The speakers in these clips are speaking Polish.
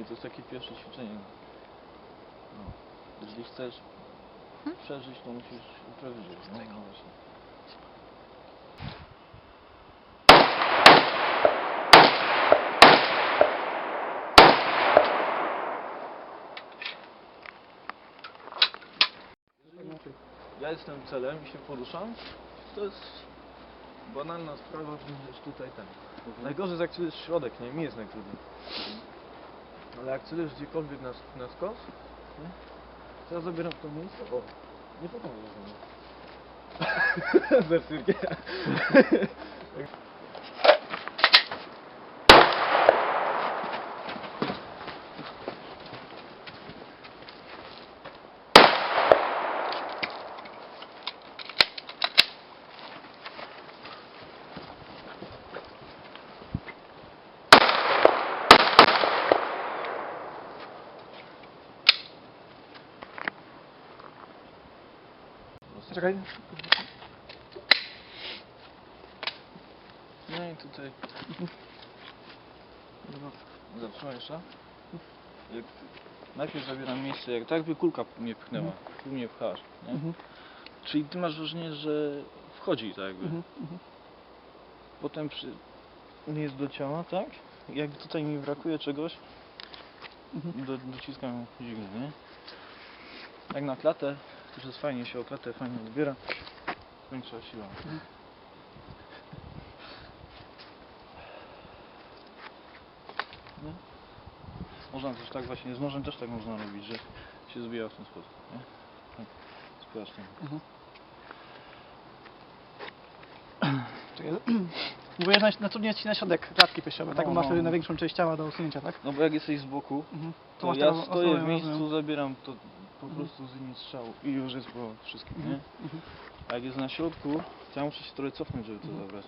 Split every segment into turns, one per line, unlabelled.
I to jest takie pierwsze ćwiczenie. No. Jeśli chcesz przeżyć, to musisz przeżyć. No, no właśnie. Ja jestem celem i się poruszam. To jest banalna sprawa, że tutaj ten. Najgorzej jest jak celujesz w środek, nie? Mi jest najtrudniej. Ale jak celujesz gdziekolwiek na, na skos, nie? to ja zabieram to miejsce. O, nie pomogę mnie. Ze cyrkiem.
Czekaj.
No i tutaj zatrzymaj jeszcze. Jak najpierw zabieram miejsce, jak tak jakby kulka mnie pchnęła. Tu mnie pchasz. Nie?
Mhm.
Czyli ty masz wrażenie, że wchodzi tak jakby.
Mhm. Mhm.
Potem przy... jest do ciała, tak? Jak tutaj mi brakuje czegoś,
Mhm.
do, dociskam dźwignię, nie? Jak na klatę, też jest fajnie się o klatę fajnie odbiera. Większa siła. Nie? Można też tak właśnie, z nożem też tak można robić, że się zbija w ten sposób, nie? Tak, z tym.
Mhm. Czekaj. Próbujesz na, na trudniej jest ci na środek klatki piersiowej, tak?
No,
Masz
no, no.
na większą część ciała do usunięcia, tak?
No bo jak jesteś z boku,
Mhm.
to
masz
ja stoję w miejscu,
rozumiem.
zabieram to po prostu z linii strzału i już jest po wszystkim, nie?
Mhm. Mhm.
A jak jest na środku, to ja muszę się trochę cofnąć, żeby to
Mhm.
zabrać.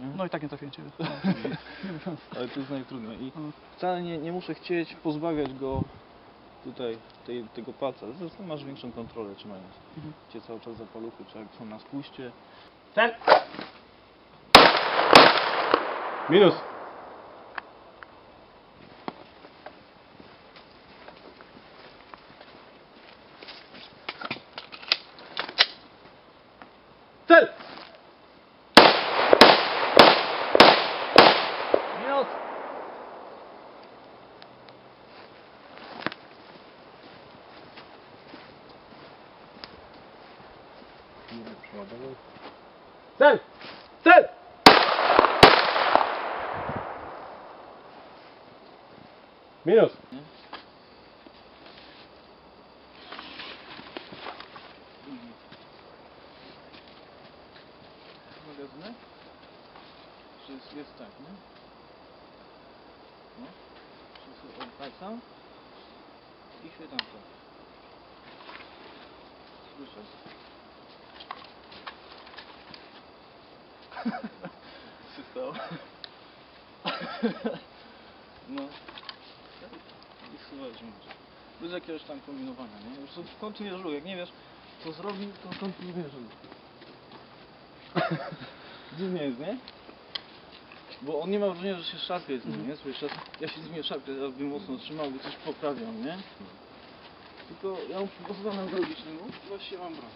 Nie?
No i tak nie trafiłem ciebie.
Ale to jest najtrudniej i wcale nie, nie muszę chcieć pozbawiać go tutaj tej, tego palca. Zresztą masz większą kontrolę trzymając
Mhm.
cię cały czas za paluchy, czy jak są na spuście.
Ten!
Minus. Cel!
Minus!
Cel! Cel! Minus.
Magazynek? Czy jest, jest tak, nie? No. Czy jest od tak I chwytam to. Słyszysz? Się stało? No. I słuchajcie, bez jakiegoś tam kombinowania, nie? Już kontynuujesz ruch, jak nie wiesz co zrobił, to kontynuujesz ruch. Dziwnie jest, nie? Bo on nie ma wrażenia, że się szarpie z nim, nie? Ja się z nim nie szarpię, ja bym mocno trzymał, by coś poprawiał, nie? Tylko ja mu pozwalam zrobić ruch, właściwie mam broń.